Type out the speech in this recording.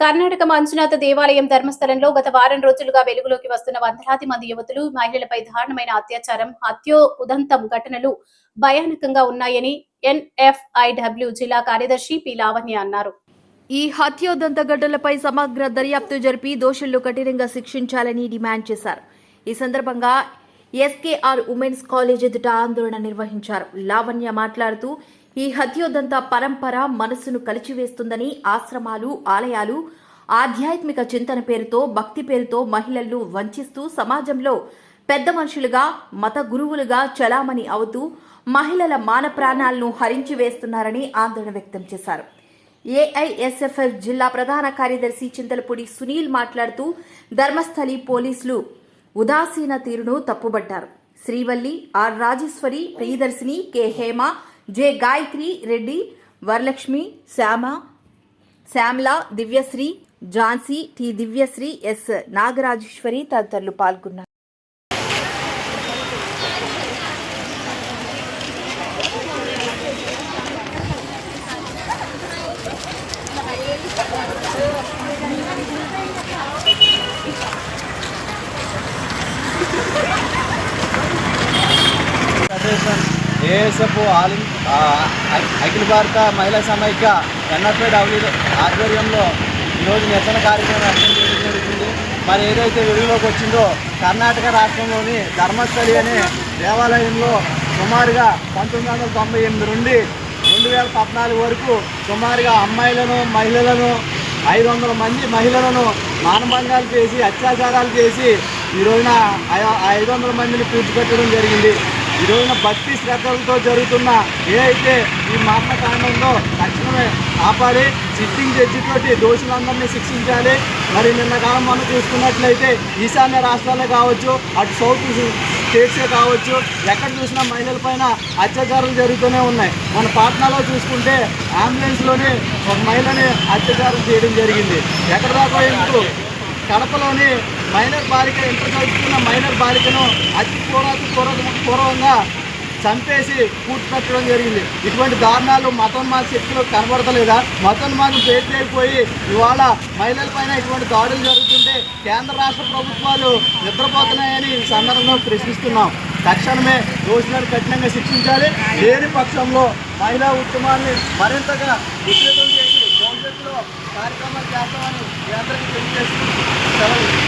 కర్ణాటక మంజునాథ దేవాలయం ధర్మస్థలంలో గత వారం రోజులుగా వెలుగులోకి వస్తున్న వందలాది మంది యువతులు మహిళలపై దారుణమైన అత్యాచారం హత్యో ఉదంతం ఘటనలు భయానకంగా ఉన్నాయని ఎన్ఎఫ్ఐడబ్ల్యూ జిల్లా కార్యదర్శి పి లావణ్య అన్నారు. ఈ హత్యోదంత ఘటనలపై సమగ్ర దర్యాప్తు జరిపి దోషులను కఠినంగా శిక్షించాలని డిమాండ్ చేశారు. ఈ సందర్భంగా ఎస్కేఆర్ ఉమెన్స్ కాలేజ్ ఎదుట ఆందోళన నిర్వహించారు. లావణ్య మాట్లాడుతూ ఈ హత్యోదంత పరంపర మనస్సును కలిచివేస్తుందని ఆశ్రమాలు ఆలయాలు ఆధ్యాత్మిక చింతన పేరుతో భక్తి పేరుతో మహిళలను వంచిస్తూ సమాజంలో పెద్ద మనుషులుగా మత గురువులుగా చలామణి అవుతూ మహిళల మాన ప్రాణాలను హరించి వేస్తున్నారని ఆందోళన వ్యక్తం చేశారు. ఏఐఎస్ఎఫ్ఎఫ్ జిల్లా ప్రధాన కార్యదర్శి చింతలపూడి సునీల్ మాట్లాడుతూ ధర్మస్థలి పోలీసులు ఉదాసీన తీరును తప్పుబట్టారు. Srivalli R Rajeswari Priyadarshini K Hema J Gayatri Reddy Varalakshmi Shyama Shyamala Divyasri Jhansi T Divyasri S Nagarajeswari తదితరులు పాల్గొన్నారు. ఏఎస్ఎఫ్ ఆల్ అఖిల భారత మహిళా సమైక్య ఎన్ఎఫ్ఐ డబ్ల్యూ ఆధ్వర్యంలో ఈరోజు నిరసన కార్యక్రమం అటెండ్ చేయడం జరుగుతుంది. మరి ఏదైతే వెలుగులోకి వచ్చిందో కర్ణాటక రాష్ట్రంలోని ధర్మస్థలి అనే దేవాలయంలో సుమారుగా పంతొమ్మిది వందల తొంభై ఎనిమిది నుండి రెండు వేల పద్నాలుగు వరకు సుమారుగా అమ్మాయిలను మహిళలను ఐదు వందల మంది మహిళలను మానభంగాలు చేసి అత్యాచారాలు చేసి ఈ రోజున ఐదు వందల మందిని పూడ్చిపెట్టడం జరిగింది. ఈ రోజున భక్తి శ్రద్ధలతో జరుగుతున్న ఏ అయితే ఈ మరణకాండ కాండంలో తక్షణమే ఆపాలి సిట్టింగ్ జడ్జితోటి దోషులందరినీ శిక్షించాలి. మరి నిన్న కాలం మనం చూసుకున్నట్లయితే ఈశాన్య రాష్ట్రాలే కావచ్చు అటు సౌత్ స్టేట్సే కావచ్చు ఎక్కడ చూసినా మహిళల పైన అత్యాచారాలు జరుగుతూనే ఉన్నాయి. మన పాట్నాలో చూసుకుంటే అంబులెన్స్లోనే ఒక మహిళని అత్యాచారం చేయడం జరిగింది. ఎక్కడ దాకా కడపలోని మైనర్ బాలిక ఇంటర్ చదువుతున్న మైనర్ బాలికను అతి పూర్వత పూర్వ పూర్వంగా చంపేసి పూడ్చిపెట్టడం జరిగింది. ఇటువంటి దారుణాలు మతోన్మాద శక్తిలో కనబడతలేదా? మతోన్మాదం పేరుపోయి ఇవాళ మహిళల పైన ఇటువంటి దాడులు జరుగుతుంటే కేంద్ర రాష్ట్ర ప్రభుత్వాలు నిద్రపోతున్నాయని ఈ సందర్భంలో ప్రశ్నిస్తున్నాం. తక్షణమే దోషులను కఠినంగా శిక్షించాలి. లేని పక్షంలో మహిళా ఉద్యమాన్ని మరింతగా ఉధృతం చేసి భవిష్యత్తులో కార్యక్రమాలు చేస్తామని కేంద్రం అందరికీ